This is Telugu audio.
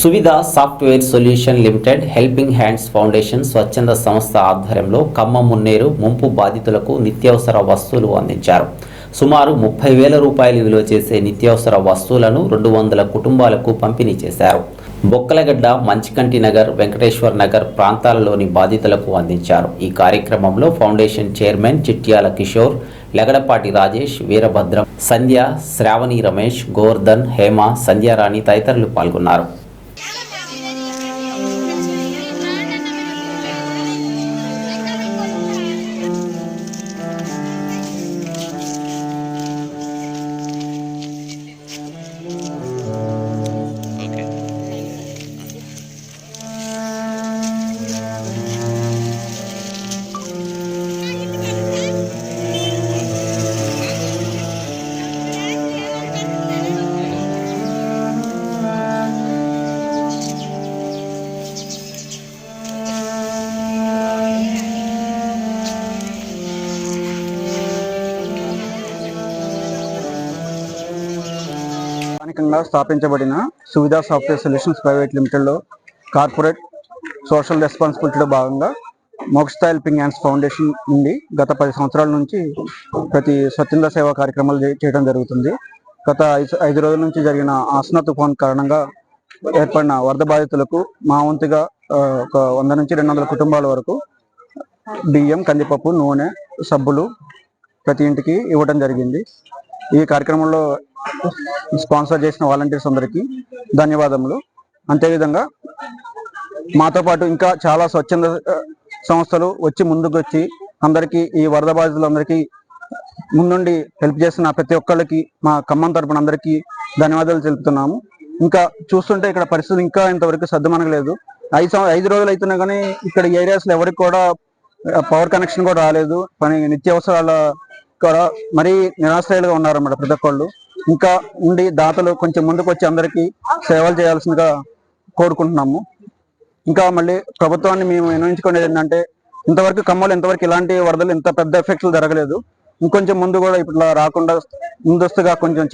Suvidha software solution limited helping hands foundation స్వచ్ఛంద సంస్థ ఆధ్వర్యంలో కమ్మ మున్నేరు ముంపు బాధితులకు నిత్యావసర వస్తువులు అందించారు. సుమారు ముప్పై వేల రూపాయలు విలువ చేసే నిత్యావసర వస్తువులను రెండు వందల కుటుంబాలకు పంపిణీ చేశారు. బొక్కలగడ్డ మంచికంటి నగర్ వెంకటేశ్వర్ నగర్ ప్రాంతాలలోని బాధితులకు అందించారు. ఈ కార్యక్రమంలో ఫౌండేషన్ చైర్మన్ చిట్యాల కిషోర్ లగడపాటి రాజేష్ వీరభద్రం సంధ్య శ్రావణి రమేష్ గోవర్ధన్ హేమ సంధ్యారాణి తదితరులు పాల్గొన్నారు. animal. స్థానికంగా స్థాపించబడిన సువిధా సాఫ్ట్వేర్ సొల్యూషన్స్ ప్రైవేట్ లిమిటెడ్లో కార్పొరేట్ సోషల్ రెస్పాన్సిబిలిటీలో భాగంగా మోక్షతా హెల్పింగ్ హ్యాండ్స్ ఫౌండేషన్ నుండి గత పది సంవత్సరాల నుంచి ప్రతి స్వచ్ఛంద సేవా కార్యక్రమాలు చేయడం జరుగుతుంది. గత ఐదు ఐదు రోజుల నుంచి జరిగిన ఆసన తుఫాన్ కారణంగా ఏర్పడిన వరద బాధితులకు మా వంతుగా ఒక వంద నుంచి రెండు వందల కుటుంబాల వరకు బియ్యం కందిపప్పు నూనె సబ్బులు ప్రతి ఇంటికి ఇవ్వడం జరిగింది. ఈ కార్యక్రమంలో స్పాన్సర్ చేసిన వాలంటీర్స్ అందరికీ ధన్యవాదములు. అంతేవిధంగా మాతో పాటు ఇంకా చాలా స్వచ్ఛంద సంస్థలు వచ్చి ముందుకు వచ్చి అందరికీ ఈ వరద బాధితులందరికీ ముందుండి హెల్ప్ చేసిన ప్రతి ఒక్కళ్ళకి మా ఖమ్మం తరపున అందరికీ ధన్యవాదాలు తెలుపుతున్నాము. ఇంకా చూస్తుంటే ఇక్కడ పరిస్థితి ఇంకా ఇంతవరకు సర్దుమనగలేదు ఐదు ఐదు రోజులు అవుతున్నా కానీ ఇక్కడ ఈ ఏరియాస్లో ఎవరికి కూడా పవర్ కనెక్షన్ కూడా రాలేదు. పని నిత్యావసరాల కూడా మరీ నిరాశ్రయాలుగా ఉన్నారన్నమాట ప్రతి ఒక్కళ్ళు. ఇంకా ఉండి దాతలు కొంచెం ముందుకు వచ్చి అందరికీ సేవలు చేయాల్సిందిగా కోరుకుంటున్నాము. ఇంకా మళ్ళీ ప్రభుత్వాన్ని మేము వినియోగించుకునేది ఏంటంటే ఇంతవరకు ఖమ్మంలో ఇంతవరకు ఇలాంటి వరదలు ఇంత పెద్ద ఎఫెక్ట్లు జరగలేదు. ఇంకొంచెం ముందు కూడా ఇట్లా రాకుండా ముందస్తుగా కొంచెం